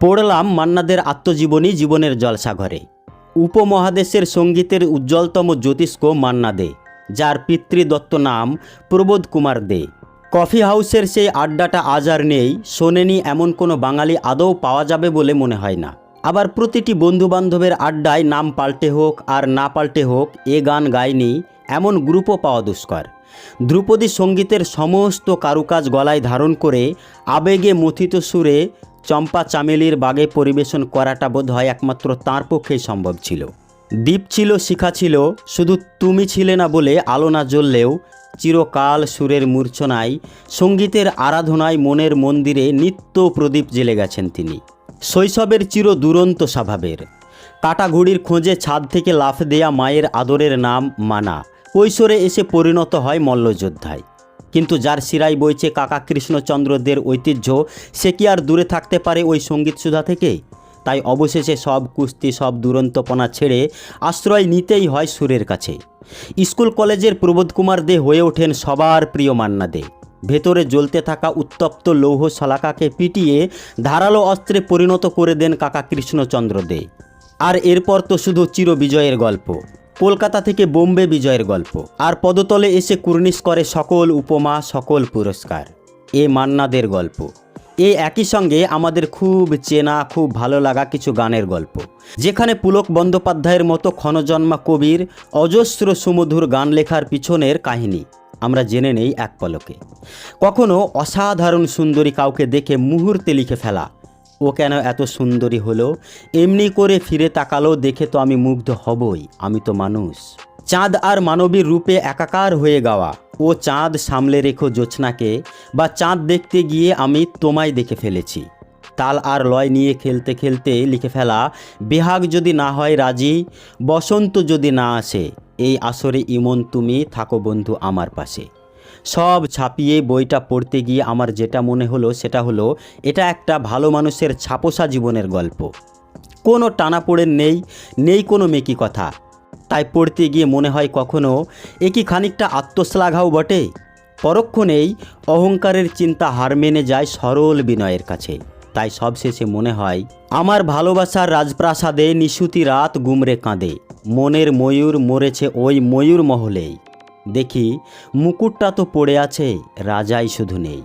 পড়লাম মান্নাদের আত্মজীবনী জীবনের জলসাঘরে। উপমহাদেশের সঙ্গীতের উজ্জ্বলতম জ্যোতিষ্ক মান্না দে, যার পিতৃদত্ত নাম প্রবোধ কুমার দে। কফি হাউসের সেই আড্ডাটা আজ আর নেই, শোনেনি এমন কোনো বাঙালি আদৌ পাওয়া যাবে বলে মনে হয় না। আবার প্রতিটি বন্ধুবান্ধবের আড্ডায় নাম পাল্টে হোক আর না পাল্টে হোক, এ গান গায়নি এমন গ্রুপও পাওয়া দুষ্কর। ধ্রুপদী সঙ্গীতের সমস্ত কারুকাজ গলায় ধারণ করে আবেগে মথিত সুরে চম্পা চামেলির বাগে পরিবেশন করাটা বোধ হয় একমাত্র তাঁর পক্ষেই সম্ভব ছিল। দ্বীপ ছিল, শিখা ছিল, শুধু তুমি ছিলে না বলে আলো না জ্বললেও চিরকাল সুরের মূর্ছনায় সঙ্গীতের আরাধনায় মনের মন্দিরে নিত্য প্রদীপ জেলে গেছেন তিনি। শৈশবের চির দুরন্ত স্বভাবের। কাটাঘুড়ির খোঁজে ছাদ থেকে লাফ দেয়া মায়ের আদরের নাম মানা। কৈশোরে এসে পরিণত হয় মল্লযোদ্ধায়। কিন্তু যার শিরাই বইছে কাকা কৃষ্ণচন্দ্রদের ঐতিহ্য, সে কি আর দূরে থাকতে পারে ওই সংগীত সুধা থেকে? তাই অবশেষে সব কুস্তি, সব দুরন্তপনা ছেড়ে আশ্রয় নিতেই হয় সুরের কাছে। স্কুল কলেজের প্রবোধ কুমার দে হয়ে ওঠেন সবার প্রিয় মান্না দে। ভেতরে জ্বলতে থাকা উত্তপ্ত লৌহ শলাকাকে পিটিয়ে ধারালো অস্ত্রে পরিণত করে দেন কাকা কৃষ্ণচন্দ্র দে। আর এরপর তো শুধু চির বিজয়ের গল্প। কলকাতা থেকে বোম্বে বিজয়ের গল্প। আর পদতলে এসে কুর্নিশ করে সকল উপমা, সকল পুরস্কার। এ মান্নাদের গল্প। এই একই সঙ্গে আমাদের খুব চেনা, খুব ভালো লাগা কিছু গানের গল্প। যেখানে পুলক বন্দ্যোপাধ্যায়ের মতো ক্ষণজন্মা কবির অজস্র সুমধুর গান লেখার পিছনের কাহিনী। আমরা জেনে নেই এক পলকে। কখনো অসাধারণ সুন্দরী কাউকে দেখে মুহূর্তে লিখে ফেলা। ও কেন এত সুন্দরী হলো? এমনি করে ফিরে তাকালো দেখে তো আমি মুগ্ধ হবই, আমি তো মানুষ। চাঁদ আর মানবীর রূপে একাকার হয়ে গাওয়া। ও চাঁদ সামলে রেখো জোছনাকে বা চাঁদ দেখতে গিয়ে আমি তোমায় দেখে ফেলেছি। তাল আর লয় নিয়ে খেলতে খেলতে লিখে ফেলা, বেহাগ যদি না হয় রাজি, বসন্ত যদি না আসে এই আসরে ইমন, তুমি থাকো বন্ধু আমার পাশে। সব ছাপিয়ে বইটা পড়তে গিয়ে আমার যেটা মনে হলো সেটা হলো, এটা একটা ভালো মানুষের ছাপোসা জীবনের গল্প। কোনো টানাপোড়েন নেই নেই কোনো মেকি কথা। তাই পড়তে গিয়ে মনে হয় কখনো, এ কি খানিকটা আত্মশ্লাঘাও বটে? পরক্ষণেই অহংকারের চিন্তা হার মেনে যায় সরল বিনয়ের কাছে। তাই সবশেষে মনে হয়, আমার ভালোবাসার রাজপ্রাসাদে নিশুতি রাত গুমরে কাঁদে। মনের ময়ূর মরেছে ওই ময়ূর মহলেই। দেখি মুকুটটা তো পড়ে আছে রাজাই শুধু নেই।